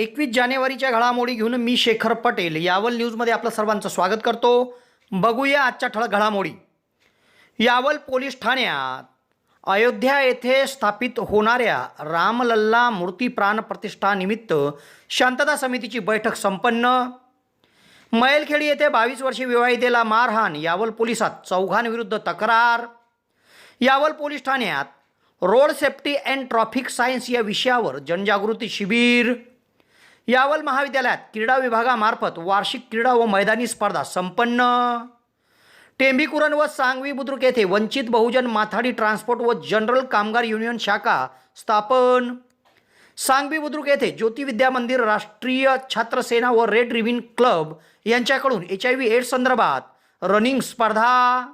एकवीस जानेवारीच्या घडामोडी घेऊन मी शेखर पटेल यावल न्यूजमध्ये आपलं सर्वांचं स्वागत करतो. बघूया आजच्या ठळक घडामोडी. यावल पोलीस ठाण्यात अयोध्या येथे स्थापित होणाऱ्या रामलल्ला मूर्ती प्राण प्रतिष्ठानिमित्त शांतता समितीची बैठक संपन्न. मैलखेडी येथे बावीस वर्षी विवाहितेला मारहाण यावल पोलिसात चौघांविरुद्ध तक्रार. यावल पोलीस ठाण्यात road safety and traffic science या विषयावर जनजागृती शिबिर. यावल महाविद्यालयात क्रीडा विभागामार्फत वार्षिक क्रीडा व मैदानी स्पर्धा संपन्न. टेंभीकुरण व सांगवी बुद्रुक येथे वंचित बहुजन माथाडी ट्रान्सपोर्ट व जनरल कामगार युनियन शाखा स्थापन. सांगवी बुद्रुक येथे ज्योती विद्या मंदिर राष्ट्रीय छात्रसेना व रेड रिव्हिन क्लब यांच्याकडून एच आय व्ही एड्स संदर्भात रनिंग स्पर्धा.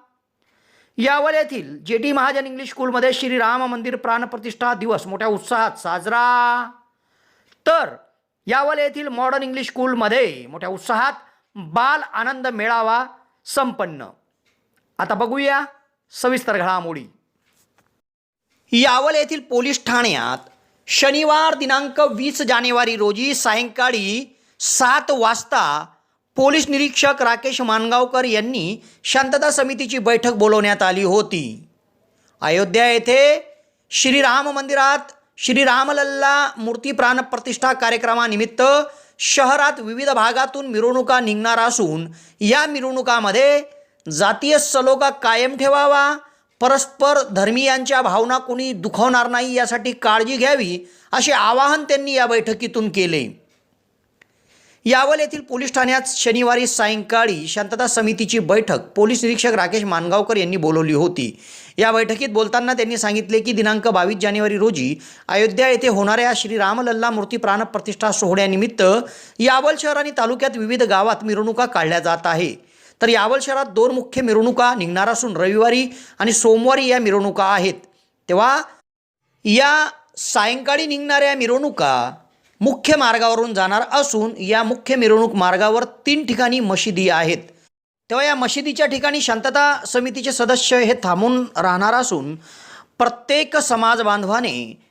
यावल येथील जे डी महाजन इंग्लिश स्कूलमध्ये श्रीराम मंदिर प्राणप्रतिष्ठा दिवस मोठ्या उत्साहात साजरा. तर यावल येथील मॉडर्न इंग्लिश स्कूलमध्ये मोठ्या उत्साहात बाल आनंद मेळावा संपन्न. आता बघूया सविस्तर घडामोडी. यावल येथील पोलीस ठाण्यात शनिवार दिनांक वीस जानेवारी रोजी सायंकाळी सात वाजता पोलीस निरीक्षक राकेश मानगावकर यांनी शांतता समितीची बैठक बोलवण्यात आली होती. अयोध्या येथे श्रीराम मंदिरात श्रीरामलल्ला मूर्ती प्राणप्रतिष्ठा कार्यक्रमानिमित्त शहरात विविध भागातून मिरवणुका निघणार असून या मिरवणुकामध्ये जातीय सलोखा कायम ठेवावा परस्पर धर्मीयांच्या भावना कोणी दुखवणार नाही यासाठी काळजी घ्यावी असे आवाहन त्यांनी या बैठकीतून केले. यावल येथील पोलीस ठाण्यात शनिवारी सायंकाळी शांतता समितीची बैठक पोलीस निरीक्षक राकेश मानगावकर यांनी बोलवली होती. या बैठकीत बोलताना त्यांनी सांगितले की दिनांक बावीस जानेवारी रोजी अयोध्या येथे होणाऱ्या श्री रामलल्ला मूर्ती प्राणप्रतिष्ठा सोहळ्यानिमित्त यावल शहर आणि तालुक्यात विविध गावात मिरवणुका काढल्या जात आहे. तर यावल शहरात दोन मुख्य मिरवणुका निघणार असून रविवारी आणि सोमवारी या मिरवणुका आहेत. तेव्हा या सायंकाळी निघणाऱ्या मिरवणुका मुख्य मार्गावरून जाणार असून या मुख्य मिरवणूक मार्गावर तीन ठिकाणी मशिदी आहेत. तेव्हा या मशिदीच्या ठिकाणी शांतता समितीचे सदस्य हे थांबून राहणार असून प्रत्येक समाज बांधवाने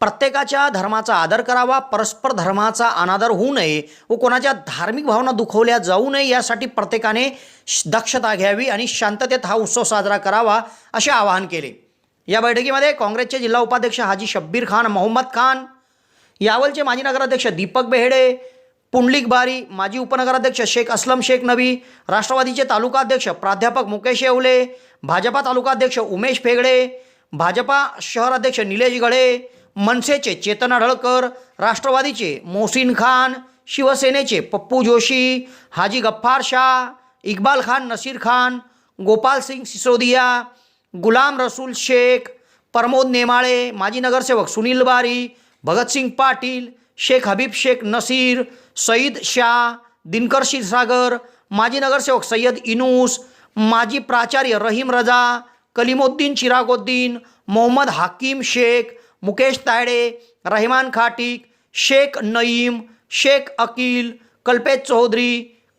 प्रत्येकाच्या धर्माचा आदर करावा परस्पर धर्माचा अनादर होऊ नये व कोणाच्या धार्मिक भावना दुखवल्या जाऊ नये यासाठी प्रत्येकाने दक्षता घ्यावी आणि शांततेत हा उत्सव साजरा करावा असे आवाहन केले. या बैठकीमध्ये काँग्रेसचे जिल्हा उपाध्यक्ष हाजी शब्बीर खान मोहम्मद खान यावलचे माजी नगराध्यक्ष दीपक बेहेडे पुंडलिक बारी माजी उपनगराध्यक्ष शेख असलम शेख नबी राष्ट्रवादीचे तालुकाध्यक्ष प्राध्यापक मुकेश येवले भाजपा तालुकाध्यक्ष उमेश फेगडे भाजपा शहराध्यक्ष निलेश गळे मनसेचे चेतन ढळकर राष्ट्रवादीचे मोहसिन खान शिवसेनेचे पप्पू जोशी हाजी गफ्फार शाह इक्बाल खान नसीर खान गोपाल सिंग सिसोदिया गुलाम रसूल शेख प्रमोद नेमाळे माजी नगरसेवक सुनील बारी भगतसिंग पाटील शेख हबीब शेख नसीर सईद शाह दिनकर क्षीरसागर माजी नगरसेवक सय्यद इनूस माजी प्राचार्य रहीम रजा कलिमुद्दीन चिरागुद्दीन मोहम्मद हाकीम शेख मुकेश तायडे रहमान खाटिक शेख नईम शेख अकील कल्पेश चौधरी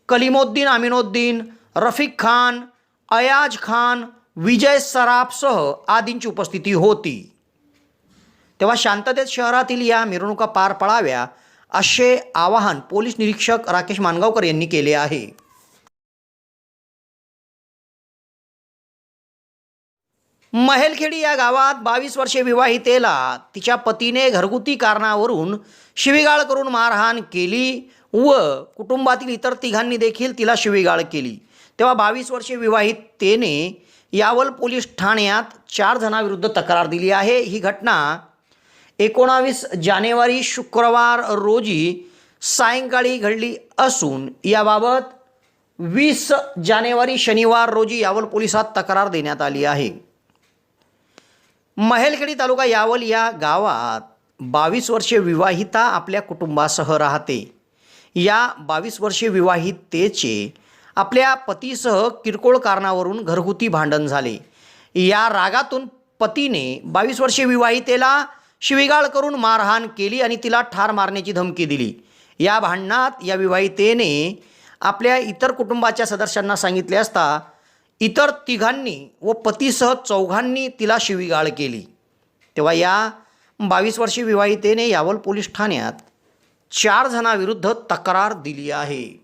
कलिमुद्दीन अमिनुद्दीन रफिक खान अयाज खान विजय सराफसह आदींची उपस्थिती होती. तेव्हा शांततेत शहरातील या मिरवणुका पार पडाव्या असे आवाहन पोलीस निरीक्षक राकेश मानगावकर यांनी केले आहे. महेलखेडी या गावात बावीस वर्षे विवाहितेला तिच्या पतीने घरगुती कारणावरून शिवीगाळ करून मारहाण केली व कुटुंबातील इतर तिघांनी देखील तिला शिवीगाळ केली. तेव्हा बावीस वर्षे विवाहितेने यावल पोलीस ठाण्यात चार जणांविरुद्ध तक्रार दिली आहे. ही घटना एकोणावीस जानेवारी शुक्रवार रोजी सायंकाळी घडली असून याबाबत वीस जानेवारी शनिवार रोजी यावल पोलिसात तक्रार देण्यात आली आहे. महेलखेडी तालुका यावल या गावात बावीस वर्षे विवाहिता आपल्या कुटुंबासह राहते. या बावीस वर्षे विवाहितेचे आपल्या पतीसह किरकोळ कारणावरून घरगुती भांडण झाले. या रागातून पतीने बावीस वर्षे विवाहितेला शिवीगाळ करून मारहाण केली आणि तिला ठार मारण्याची धमकी दिली. या भांडणात या विवाहितेने आपल्या इतर कुटुंबाच्या सदस्यांना सांगितले असता इतर तिघांनी व पतीसह चौघांनी तिला शिवीगाळ केली. तेव्हा या बावीस वर्षी विवाहितेने यावल पोलीस ठाण्यात चार जणांविरुद्ध तक्रार दिली आहे.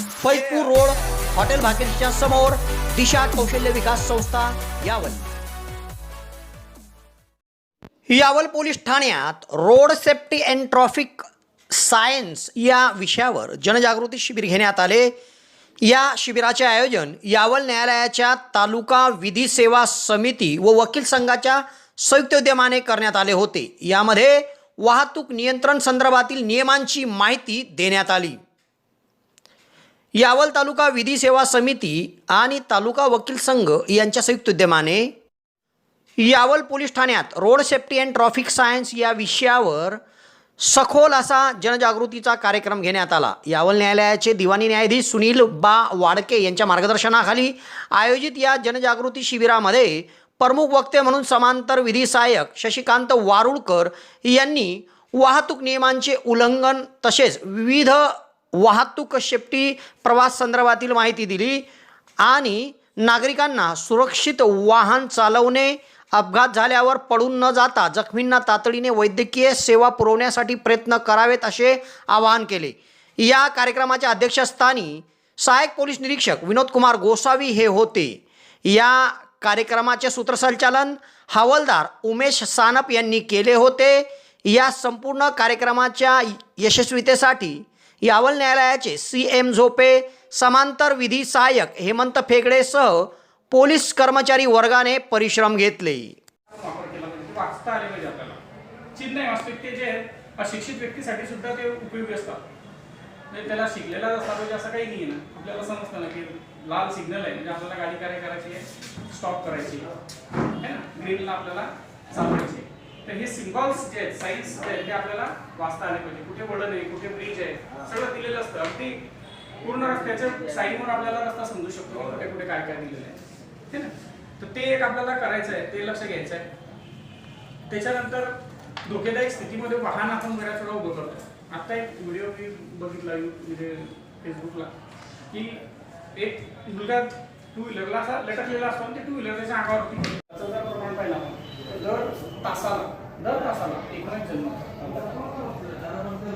फैजपूर रोड हॉटेल भाकेच्या समोर दिशा कौशल्य विकास संस्था यावल. यावल पोलीस ठाण्यात road safety and traffic science या विषयावर जनजागृती शिबिर घेण्यात आले. या शिबिराचे आयोजन यावल न्यायालयाच्या तालुका विधी सेवा समिती व वकील संघाच्या संयुक्त उद्यमाने करण्यात आले होते. यामध्ये वाहतूक नियंत्रण संदर्भातील नियमांची माहिती देण्यात आली. यावल तालुका विधी सेवा समिती आणि तालुका वकील संघ यांच्या संयुक्त उद्यमाने यावल पोलीस ठाण्यात road safety and traffic science या विषयावर सखोल असा जनजागृतीचा कार्यक्रम घेण्यात आला. यावल न्यायालयाचे दिवाणी न्यायाधीश सुनील बा वाडके यांच्या मार्गदर्शनाखाली आयोजित या जनजागृती शिबिरामध्ये प्रमुख वक्ते म्हणून समांतर विधी सहाय्यक शशिकांत वारुळकर यांनी वाहतूक नियमांचे उल्लंघन तसेच विविध वाहतूक शेफ्टी प्रवास संदर्भातील माहिती दिली आणि नागरिकांना सुरक्षित वाहन चालवणे अपघात झाल्यावर पडून न जाता जखमींना तातडीने वैद्यकीय सेवा पुरवण्यासाठी प्रयत्न करावेत असे आवाहन केले. या कार्यक्रमाच्या अध्यक्षस्थानी सहाय्यक पोलीस निरीक्षक विनोद कुमार गोसावी हे होते. या कार्यक्रमाचे सूत्रसंचालन हवालदार उमेश सानप यांनी केले होते. या संपूर्ण कार्यक्रमाच्या यशस्वीतेसाठी यावल न्यायालयाचे सी एम झोपे समांतर विधी सहाय्यक हेमंत फेगडेसह पोलीस कर्मचारी वर्गाने परिश्रम घेतले. अशिक्षित व्यक्तीसाठी सुद्धा ते उपयोगी असतात. म्हणजे त्याला शिकलेला असला पाहिजे असं काही नाही ना. आपल्याला समजतं ना की लाल सिग्नल आहे. म्हणजे आपल्याला गाडी काय करायची आहे. स्टॉप करायची आहे ना ग्रीनला आपल्याला चालवायची तर हे सिम्बॉल्स जे आहेत साईन्स जे आहेत ते आपल्याला वाचता आले पाहिजे. कुठे वळण आहे कुठे ब्रिज आहे सगळं दिलेलं असतं. अगदी पूर्ण रस्त्याच्या साईडवर आपल्याला रस्ता समजू शकतो कुठे कुठे काय काय दिलेलं आहे. ठीक ना? तर ते एक आपल्याला करायचं आहे ते लक्ष घ्यायचं आहे. त्याच्यानंतर धोकेदायक स्थितीमध्ये वाहन आपण बऱ्याच वेळा उभं करतो आता एक व्हिडिओ मी बघितला म्हणजे फेसबुकला की एक मुलगा टू व्हीलरला असा लटकलेला असतो आणि ते टू व्हीलर त्याच्या अंगावरती प्रमाण पाहिला आपण, दर तासाला दर तासाला एकोणीस जन्म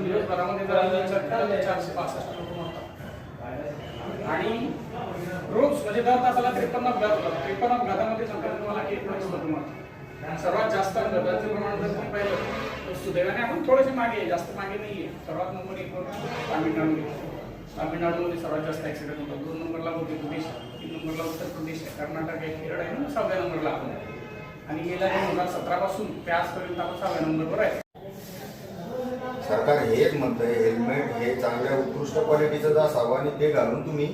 दिवसभरामध्ये जर चारशे पासष्ट लोक मरतात आणि रोज म्हणजे दर तासाला त्रेपन्न अपघात होतात. त्रेपन्न अपघातामध्ये सांगतात तुम्हाला एक एकोणीस लोक सर्वात जास्त अपघाताचे प्रमाण जर तुम्ही पाहिलं तर सुदैवाने आपण थोडेसे मागे जास्त मागे नाही आहे. सर्वात नंबर एक तामिळनाडू तामिळनाडूमध्ये. सर्वात जास्त ऍक्सिडेंट होतात. दोन नंबरला होते प्रदेश तीन नंबरला उत्तर प्रदेश आहे. कर्नाटक आहे केरळ आहे आणि सहाव्या नंबरला आपण आहे. आणि गेल्या दोन हजार सतरा पासून ते आजपर्यंत आपण सहाव्या नंबरवर आहे. सरकार हेच म्हणतंय हेल्मेट हे चांगल्या उत्कृष्ट क्वालिटीचं जर असावं आणि ते घालून तुम्ही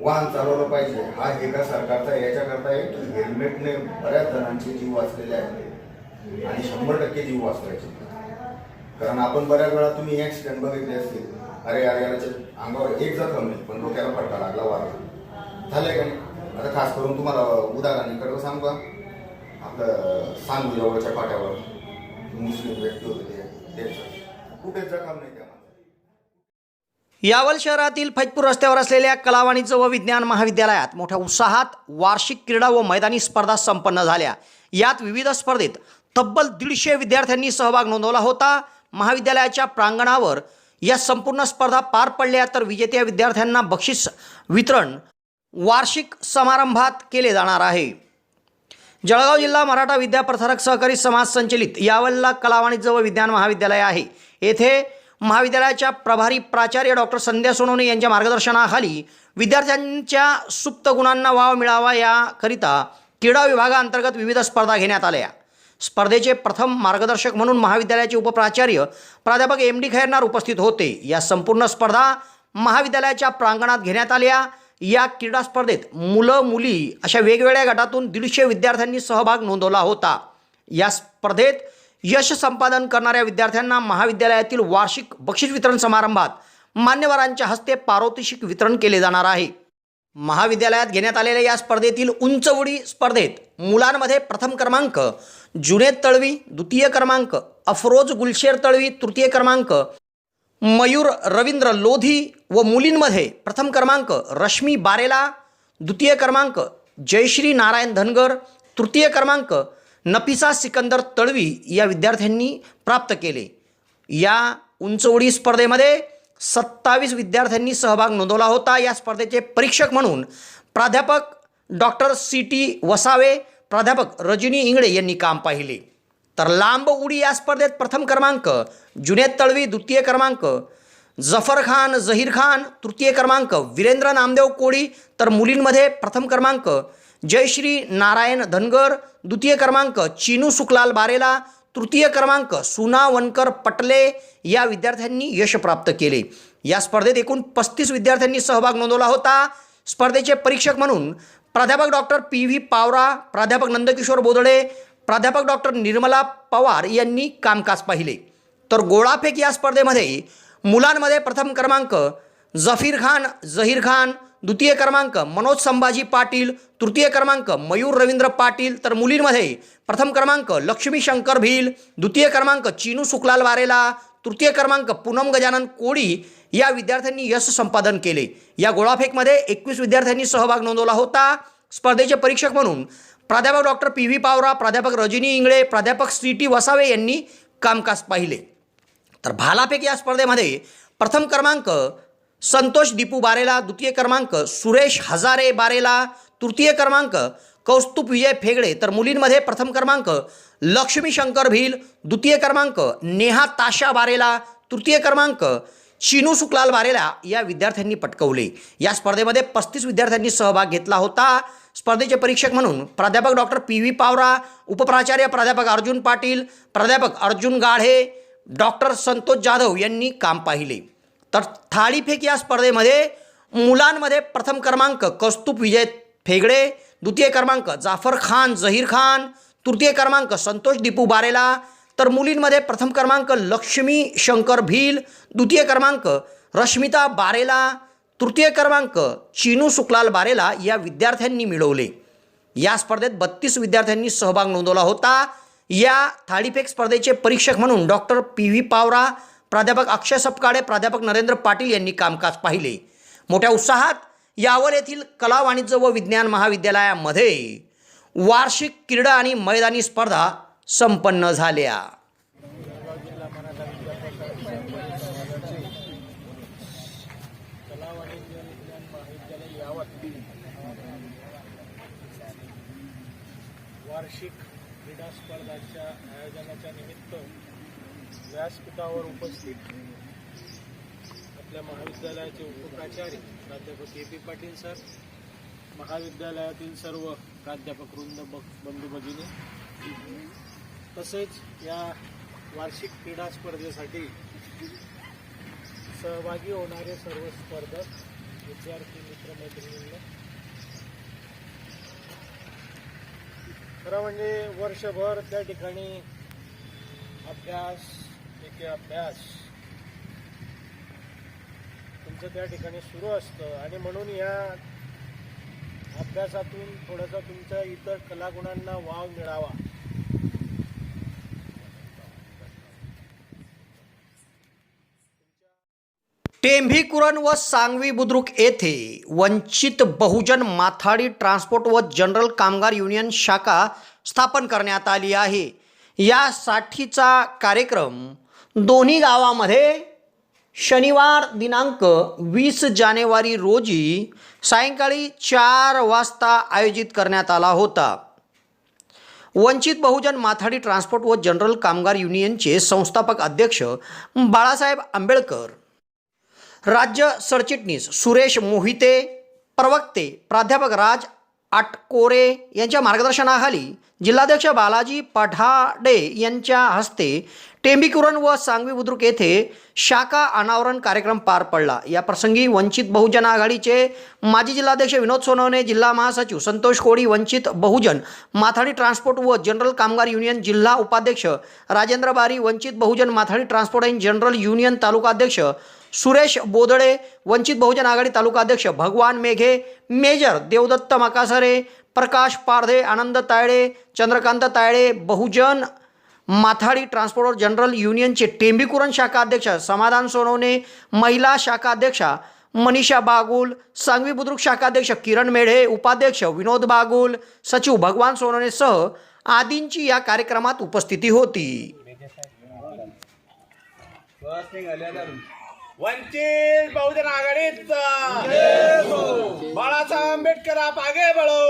वाहन चालवलं पाहिजे हा एका सरकारचा याच्याकरता आहे की हेल्मेटने बऱ्याच जणांचे जीव वाचलेले आहेत. आणि शंभर टक्के जीव वाचवायचे. कारण आपण बऱ्याच वेळा तुम्ही ॲक्सिडेंट बघितले असतील. अरे अरे याच्या अंगावर एक जखम नाही पण डोक्याला फटका लागला वारा झालंय का नाही? आता खास करून तुम्हाला उदाहरण इकडं सांगू का आपलं सांगू जवळच्या पाट्यावर मुस्लिम व्यक्ती होते त्यांचं. कुठेच जखम नाही त्या यावल शहरातील फैजपूर रस्त्यावर असलेल्या कलावाणीचं व विज्ञान महाविद्यालयात मोठ्या उत्साहात वार्षिक क्रीडा व मैदानी स्पर्धा संपन्न झाल्या. यात विविध स्पर्धेत तब्बल दीडशे विद्यार्थ्यांनी सहभाग नोंदवला होता. महाविद्यालयाच्या प्रांगणावर या संपूर्ण स्पर्धा पार पडल्या तर विजेत्या विद्यार्थ्यांना बक्षीस वितरण वार्षिक समारंभात केले जाणार आहे. जळगाव जिल्हा मराठा विद्याप्रसारक सहकारी समाज संचलित यावल्ला कला वाणिज्य व विज्ञान महाविद्यालय आहे. येथे महाविद्यालयाच्या प्रभारी प्राचार्य डॉक्टर संध्या सोनवणे यांच्या मार्गदर्शनाखाली विद्यार्थ्यांच्या सुप्त गुणांना वाव मिळावा याकरिता क्रीडा विभागाअंतर्गत विविध स्पर्धा घेण्यात आल्या. स्पर्धेचे प्रथम मार्गदर्शक म्हणून महाविद्यालयाचे उपप्राचार्य प्राध्यापक एम डी खैरनार उपस्थित होते. या संपूर्ण स्पर्धा महाविद्यालयाच्या प्रांगणात घेण्यात आल्या. या क्रीडा स्पर्धेत मुलं मुली अशा वेगवेगळ्या गटातून दीडशे विद्यार्थ्यांनी सहभाग नोंदवला होता. या स्पर्धेत यश संपादन करणाऱ्या विद्यार्थ्यांना महाविद्यालयातील वार्षिक बक्षीस वितरण समारंभात मान्यवरांच्या हस्ते पारितोषिक वितरण केले जाणार आहे. महाविद्यालयात घेण्यात आलेल्या या स्पर्धेतील उंच उडी स्पर्धेत मुलांमध्ये प्रथम क्रमांक जुनेद तळवी द्वितीय क्रमांक अफरोज गुलशेर तळवी तृतीय क्रमांक मयूर रवींद्र लोधी व मुलींमध्ये प्रथम क्रमांक रश्मी बारेला द्वितीय क्रमांक जयश्री नारायण धनगर तृतीय क्रमांक नफिसा सिकंदर तळवी या विद्यार्थ्यांनी प्राप्त केले. या उंच उडी स्पर्धेमध्ये सत्तावीस विद्यार्थ्यांनी सहभाग नोंदवला होता. या स्पर्धेचे परीक्षक म्हणून प्राध्यापक डॉक्टर सी टी वसावे प्राध्यापक रजनी इंगळे यांनी काम पाहिले. तर लांब उडी या स्पर्धेत प्रथम क्रमांक जुनेद तळवी द्वितीय क्रमांक जफर खान झहीर खान तृतीय क्रमांक वीरेंद्र नामदेव कोळी तर मुलींमध्ये प्रथम क्रमांक जयश्री नारायण धनगर द्वितीय क्रमांक चिनू सुखलाल बारेला तृतीय क्रमांक सुना वनकर पटले या विद्यार्थ्यांनी यश प्राप्त केले. या स्पर्धेत एकूण पस्तीस विद्यार्थ्यांनी सहभाग नोंदवला होता. स्पर्धेचे परीक्षक म्हणून प्राध्यापक डॉक्टर पी व्ही पावरा प्राध्यापक नंदकिशोर बोदडे प्राध्यापक डॉक्टर निर्मला पवार यांनी कामकाज पाहिले. तर गोळाफेक या स्पर्धेमध्ये मुलांमध्ये प्रथम क्रमांक जफीर खान झहीर खान द्वितीय क्रमांक मनोज संभाजी पाटील तृतीय क्रमांक मयूर रवींद्र पाटील तर मुलींमध्ये प्रथम क्रमांक लक्ष्मी शंकर भील द्वितीय क्रमांक चिनू सुखलाल वारेला तृतीय क्रमांक पूनम गजानन कोळी या विद्यार्थ्यांनी यश संपादन केले. या गोळाफेकमध्ये एकवीस विद्यार्थ्यांनी सहभाग नोंदवला होता. स्पर्धेचे परीक्षक म्हणून प्राध्यापक डॉक्टर पी व्ही पावरा प्राध्यापक रजनी इंगळे प्राध्यापक सी टी वसावे यांनी कामकाज पाहिले. तर भालाफेक या स्पर्धेमध्ये प्रथम क्रमांक संतोष दीपू बारेला द्वितीय क्रमांक सुरेश हजारे बारेला तृतीय क्रमांक कौस्तुभ विजय फेगडे. तर मुलींमध्ये प्रथम क्रमांक लक्ष्मी शंकर भील द्वितीय क्रमांक नेहा ताशा बारेला तृतीय क्रमांक चिनू सुकलाल बारेला या विद्यार्थ्यांनी पटकवले. या स्पर्धेमध्ये पस्तीस विद्यार्थ्यांनी सहभाग घेतला होता. स्पर्धेचे परीक्षक म्हणून प्राध्यापक डॉक्टर पी व्ही पावरा उपप्राचार्य प्राध्यापक अर्जुन पाटील प्राध्यापक अर्जुन गाढे डॉक्टर संतोष जाधव यांनी काम पाहिले. तर थाळीफेक या स्पर्धेमध्ये मुलांमध्ये प्रथम क्रमांक कौस्तुभ विजय फेगडे द्वितीय क्रमांक जाफर खान झहीर खान तृतीय क्रमांक संतोष दीपू बारेला तर मुलींमध्ये प्रथम क्रमांक लक्ष्मी शंकर भील द्वितीय क्रमांक रश्मिता बारेला तृतीय क्रमांक चिनू सुकलाल बारेला या विद्यार्थ्यांनी मिळवले. या स्पर्धेत बत्तीस विद्यार्थ्यांनी सहभाग नोंदवला होता. या थाळीफेक स्पर्धेचे परीक्षक म्हणून डॉक्टर पी. व्ही. पावरा प्राध्यापक अक्षय सपकाळे प्राध्यापक नरेंद्र पाटील यांनी कामकाज पाहिले. मोठ्या उत्साहात यावर येथील कला वाणिज्य व विज्ञान महाविद्यालयामध्ये वार्षिक क्रीडा आणि मैदानी स्पर्धा संपन्न झाल्या कला वाणिज्य विज्ञान महाविद्यालय यावत वार्षिक क्रीडा स्पर्धाच्या आयोजनाच्या निमित्त व्यासपीठावर उपस्थित आपल्या महाविद्यालयाचे उपप्राचार्य प्राध्यापक ए पी पाटील सर महाविद्यालयातील सर्व प्राध्यापक वृंद ब- बंधू भगिनी तसेच या वार्षिक क्रीडा स्पर्धेसाठी सहभागी होणारे सर्व स्पर्धक विद्यार्थी मित्रमैत्रिणींना खरं म्हणजे वर्षभर त्या ठिकाणी अभ्यास एके अभ्यास तुमचं त्या ठिकाणी सुरू असतं. आणि म्हणून या अभ्यासातून थोडासा तुमच्या इतर कलागुणांना वाव मिळावा. टेंभीकुरण व सांगवी बुद्रुक येथे वंचित बहुजन माथाडी ट्रान्सपोर्ट व जनरल कामगार युनियन शाखा स्थापन करण्यात आली आहे. यासाठीचा कार्यक्रम दोन्ही गावामध्ये शनिवार दिनांक वीस जानेवारी रोजी सायंकाळी चार वाजता आयोजित करण्यात आला होता. वंचित बहुजन माथाडी ट्रान्सपोर्ट व जनरल कामगार युनियनचे संस्थापक अध्यक्ष बाळासाहेब आंबेडकर राज्य सरचिटणीस सुरेश मोहिते प्रवक्ते प्राध्यापक राज आटकोरे यांच्या मार्गदर्शनाखाली जिल्हाध्यक्ष बालाजी पठाडे यांच्या हस्ते टेंबीकुरण व सांगवी बुद्रुक येथे शाखा अनावरण कार्यक्रम पार पडला. या प्रसंगी वंचित बहुजन आघाडीचे माजी जिल्हाध्यक्ष विनोद सोनवणे जिल्हा महासचिव संतोष कोळी वंचित बहुजन माथाडी ट्रान्सपोर्ट व जनरल कामगार युनियन जिल्हा उपाध्यक्ष Rajendra Bari Vanchit Bahujan Mathadi transport and general union तालुकाध्यक्ष सुरेश बोदडे वंचित बहुजन आघाडी तालुकाध्यक्ष Bhagwan Meghe major Devdatt Makasare Prakash Pardhe Anand Tayade Chandrakant Tayade Bahujan Mathadi transporter general युनियनचे टेंबीकुरण शाखा अध्यक्ष समाधान सोनवणे महिला शाखा अध्यक्षा मनीषा बागुल सांगवी बुद्रुक शाखा अध्यक्ष किरण मेढे उपाध्यक्ष विनोद बागुल सचिव भगवान सोनवणे सह आदींची या कार्यक्रमात उपस्थिती होती. वंचित बहुजन आघाडीत बाळासाहेब आंबेडकर आप आगे बढ़ो.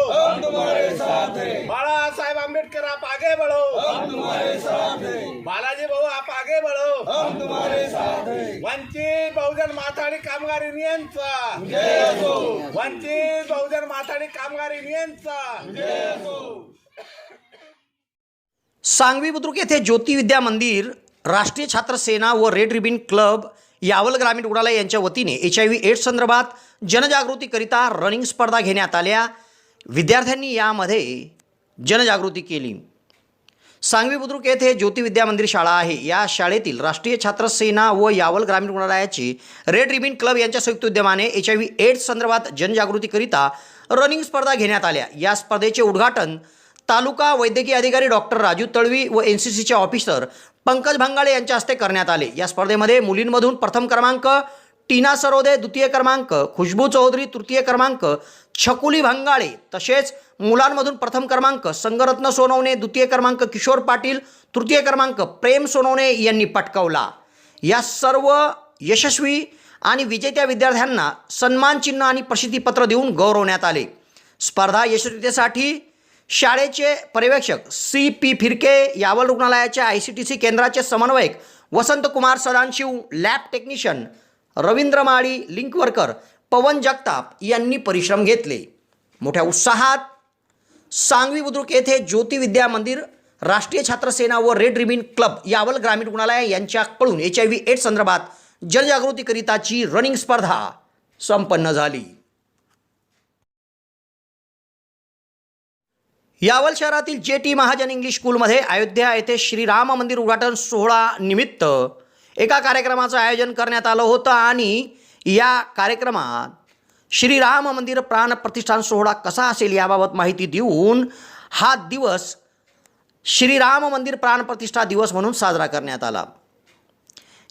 बाळासाहेब आंबेडकर आप आगे बढ़ो. बालाजी भाऊ आप आगे बढ़ो. वंचित बहुजन माथाडी कामगार युनियनचा वंचित बहुजन माथाडी कामगार युनियनचा सांगवी बुद्रुक येथे ज्योती विद्या मंदिर राष्ट्रीय छात्र सेना व रेड रिबिन क्लब यावल ग्रामीण रुग्णालय यांच्या वतीने एच आय व्ही एड्स संदर्भात जनजागृतीकरिता रनिंग स्पर्धा घेण्यात आल्या. विद्यार्थ्यांनी यामध्ये जनजागृती केली. सांगवी बुद्रुक येथे ज्योती विद्या मंदिर शाळा आहे. या शाळेतील राष्ट्रीय छात्र सेना व यावल ग्रामीण रुग्णालयाची रेड रिबिन क्लब यांच्या संयुक्त उद्यमाने एच आय व्ही एड्स संदर्भात जनजागृतीकरिता रनिंग स्पर्धा घेण्यात आल्या. या स्पर्धेचे उद्घाटन तालुका वैद्यकीय अधिकारी डॉक्टर राजू तळवी व एन सी सीचे ऑफिसर पंकज भांगाळे यांच्या हस्ते करण्यात आले. या स्पर्धेमध्ये मुलींमधून प्रथम क्रमांक टीना सरोदे द्वितीय क्रमांक खुशबू चौधरी तृतीय क्रमांक छकुली भांगाळे तसेच मुलांमधून प्रथम क्रमांक संगरत्न सोनवणे द्वितीय क्रमांक किशोर पाटील तृतीय क्रमांक प्रेम सोनवणे यांनी पटकावला. या सर्व यशस्वी आणि विजेत्या विद्यार्थ्यांना सन्मानचिन्ह आणि प्रसिद्धीपत्र देऊन गौरवण्यात आले. स्पर्धा यशस्वीतेसाठी शाळेचे पर्यवेक्षक सी पी फिरके यावल रुग्णालयाच्या आय सी टी सी केंद्राचे समन्वयक Vasantkumar Sadashiv lab technician Ravindra Mali link worker Pavan Jagtap यांनी परिश्रम घेतले. मोठ्या उत्साहात सांगवी बुद्रुक येथे ज्योती विद्या मंदिर राष्ट्रीय छात्र सेना व रेड रिबिन क्लब यावल ग्रामीण रुग्णालय यांच्याकडून एच आय व्ही एड्स संदर्भात जनजागृतीकरिताची रनिंग स्पर्धा संपन्न झाली. यावल शहरातील जे टी महाजन इंग्लिश स्कूलमध्ये अयोध्या येथे श्रीराम मंदिर उद्घाटन सोहळा निमित्त एका कार्यक्रमाचं आयोजन करण्यात आलं होतं आणि या कार्यक्रमात श्रीराम मंदिर प्राण प्रतिष्ठान सोहळा कसा असेल याबाबत माहिती देऊन हा दिवस श्रीराम मंदिर प्राण प्रतिष्ठा दिवस म्हणून साजरा करण्यात आला.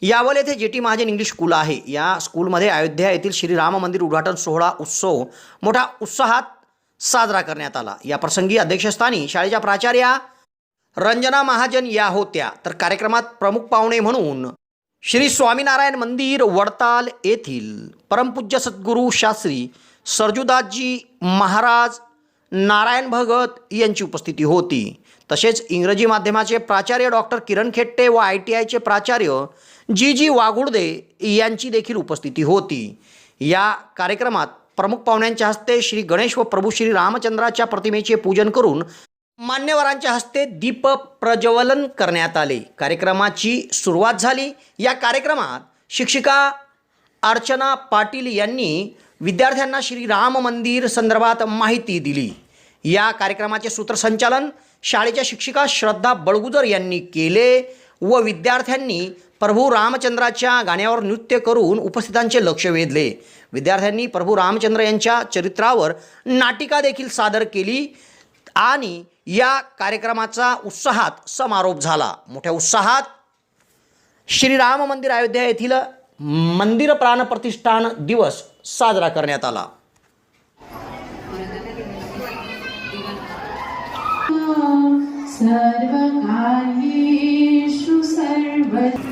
यावल येथे जे टी महाजन इंग्लिश स्कूल आहे. या स्कूलमध्ये अयोध्या येथील श्रीराम मंदिर उद्घाटन सोहळा उत्सव मोठ्या उत्साहात साजरा करण्यात आला. या प्रसंगी अध्यक्षस्थानी शाळेच्या प्राचार्या रंजना महाजन या होत्या. तर कार्यक्रमात प्रमुख पाहुणे म्हणून श्री स्वामीनारायण मंदिर वडताल येथील परमपूज्य सद्गुरू शास्त्री सरजुदासजी महाराज नारायण भगत यांची उपस्थिती होती. तसेच इंग्रजी माध्यमाचे प्राचार्य डॉक्टर किरण खेट्टे व आय टी आयचे प्राचार्य जी जी वाघुडदे यांची देखील उपस्थिती होती. या कार्यक्रमात प्रमुख पाहुण्यांच्या हस्ते श्री गणेश व प्रभू श्री रामचंद्राच्या प्रतिमेचे पूजन करून मान्यवरांच्या हस्ते दीप प्रज्वलन करण्यात आले. कार्यक्रमाची सुरुवात झाली. या कार्यक्रमात शिक्षिका अर्चना पाटील यांनी विद्यार्थ्यांना श्री राम मंदिर संदर्भात माहिती दिली. या कार्यक्रमाचे सूत्रसंचालन शाळेच्या शिक्षिका श्रद्धा बळगुजर यांनी केले व विद्यार्थ्यांनी प्रभू रामचंद्राच्या गाण्यावर नृत्य करून उपस्थितांचे लक्ष वेधले. विद्यार्थ्यांनी प्रभू रामचंद्र यांच्या चरित्रावर नाटिका देखील सादर केली आणि या कार्यक्रमाचा उत्साहात समारोप झाला. मोठ्या उत्साहात श्रीराम मंदिर अयोध्या येथील मंदिर प्राण प्रतिष्ठान दिवस साजरा करण्यात आला. सर्व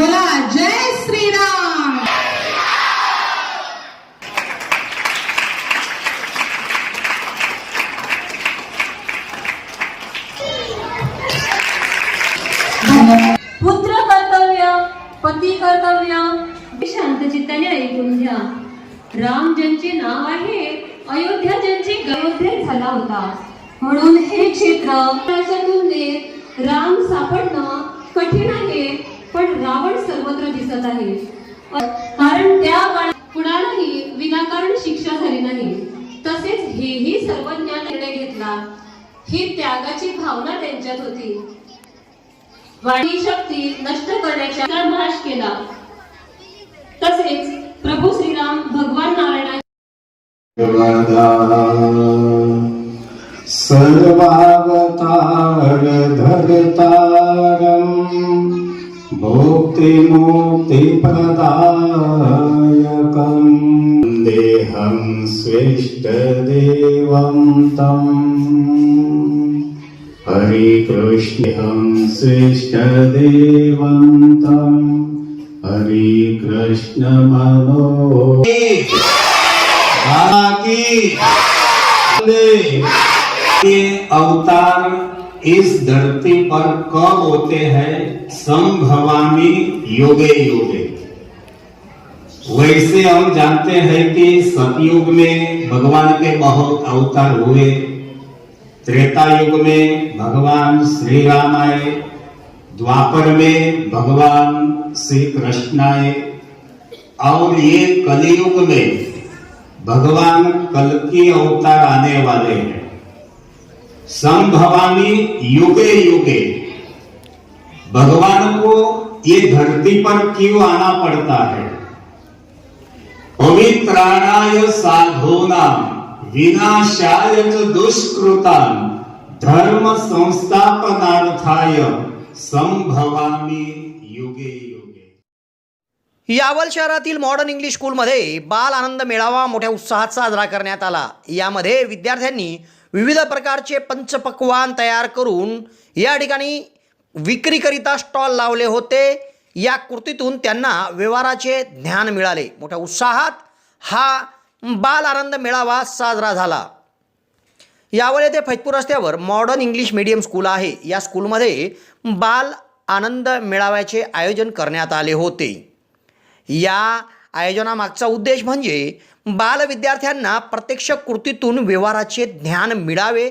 बोला जय श्रीराम पुत्र कर्तव्य पती कर्तव्य शांतचित्ताने ऐकून घ्या. राम ज्यांचे नाव आहे अयोध्या ज्यांचे अयोध्या झाला होता. म्हणून हे क्षेत्र राम सापडणं कठीण आहे. पण रावण सर्वत्र दिसत आहे. कारण त्या काळात कुणालाही विनाकारण शिक्षा झाली नाही. तसेच हेही सर्वज्ञान निर्णय घेतला. ही त्यागाची भावना त्यांच्यात होती. वाणी शक्ती नष्ट करण्याचा नाश केला. तसेच प्रभू श्रीराम भगवान नारायण सर्वावतार धरतारम् मुक्ति प्रदायकम् देहं स्वेष्टदेवं तम् हरिकृष्णं स्वेष्टदेवं तम् हरिकृष्णमनो। बाकी। अवतार इस धरती पर कब होते हैं? संभवामी योगे योगे। वैसे हम जानते हैं कि सतयुग में भगवान के बहुत अवतार हुए। त्रेता युग में भगवान श्री राम आए द्वापर में भगवान श्री कृष्ण आए और ये कलयुग में भगवान कल की अवतार आने वाले हैं। संभवामी युगे युगे भगवान को ये धरती पर क्यों आना पड़ता है? पवित्राणाय साधोना विनाशाय च दुष्कृतान धर्म संस्थापनार्थाय संभवामी युगे युगे। यावल शहरातील मॉडर्न इंग्लिश स्कूलमध्ये बाल आनंद मेळावा मोठ्या उत्साहात साजरा करण्यात आला. यामध्ये विद्यार्थ्यांनी विविध प्रकारचे पंचपक्वान तयार करून या ठिकाणी विक्रीकरिता स्टॉल लावले होते. या कृतीतून त्यांना व्यवहाराचे ज्ञान मिळाले. मोठ्या उत्साहात हा बाल आनंद मेळावा साजरा झाला. यावर येथे फैजपूर रस्त्यावर मॉडर्न इंग्लिश मीडियम स्कूल आहे. या स्कूलमध्ये बाल आनंद मेळाव्याचे आयोजन करण्यात आले होते. या आयोजनामागचा उद्देश म्हणजे बाल विद्यार्थ्यांना प्रत्यक्ष कृतीतून व्यवहाराचे ज्ञान मिळावे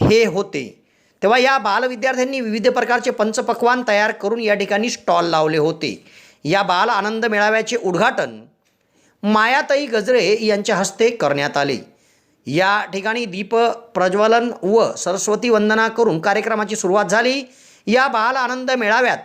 हे होते. तेव्हा या बालविद्यार्थ्यांनी विविध प्रकारचे पंचपक्वान तयार करून या ठिकाणी स्टॉल लावले होते. या बाल आनंद मेळाव्याचे उद्घाटन मायाताई गजरे यांच्या हस्ते करण्यात आले. या ठिकाणी दीप प्रज्वलन व सरस्वती वंदना करून कार्यक्रमाची सुरुवात झाली. या बाल आनंद मेळाव्यात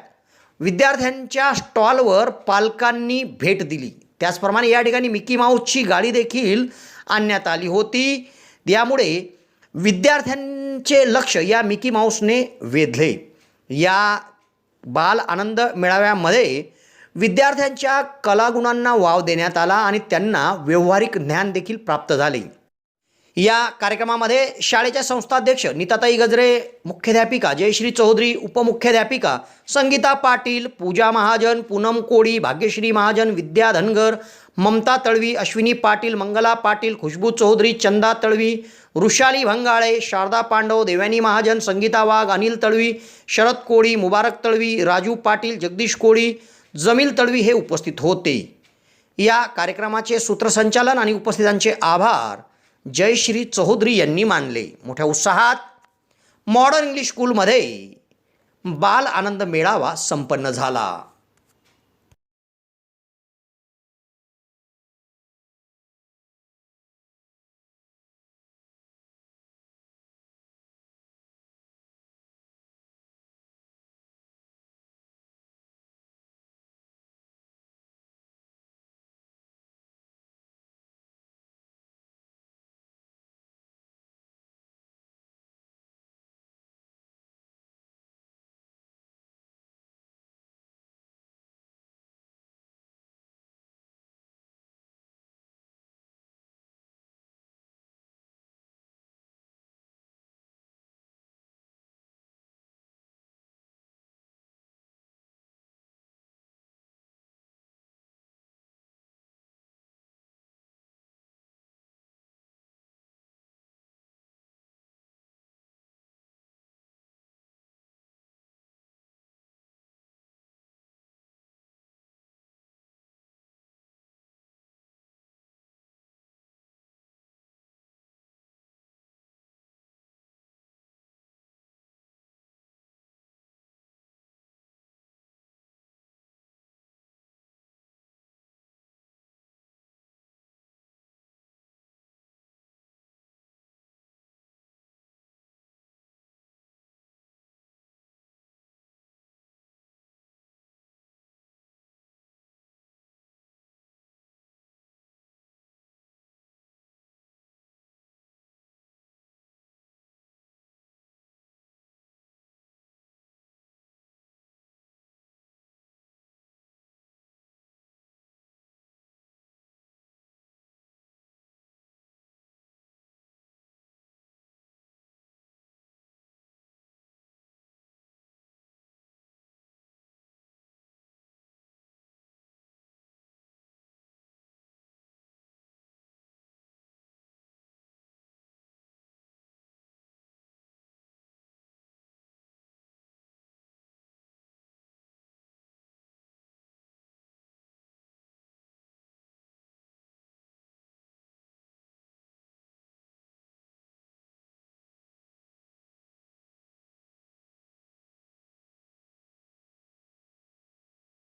विद्यार्थ्यांच्या स्टॉलवर पालकांनी भेट दिली. त्याचप्रमाणे या ठिकाणी मिकी माऊसची गाडी देखील आणण्यात आली होती. यामुळे विद्यार्थ्यांचे लक्ष या मिकी माऊसने वेधले. या बाल आनंद मेळाव्यामध्ये विद्यार्थ्यांच्या कलागुणांना वाव देण्यात आला आणि त्यांना व्यावहारिक ज्ञान देखील प्राप्त झाले. या कार्यक्रमामध्ये शाळेच्या संस्थाध्यक्ष नीताताई गजरे मुख्याध्यापिका जयश्री चौधरी उपमुख्याध्यापिका संगीता पाटील पूजा महाजन पूनम कोळी भाग्यश्री महाजन विद्या धनगर ममता तळवी अश्विनी पाटील मंगला पाटील खुशबू चौधरी चंदा तळवी वृषाली भंगाळे शारदा पांडव देवानी महाजन संगीता वाघ अनिल तळवी शरद कोळी मुबारक तळवी राजू पाटील जगदीश कोळी जमील तळवी हे उपस्थित होते. या कार्यक्रमाचे सूत्रसंचालन आणि उपस्थितांचे आभार. जयश्री चौधरी यांनी मानले. मोठ्या उत्साहात मॉडर्न इंग्लिश स्कूलमध्ये बाल आनंद मेळावा संपन्न झाला.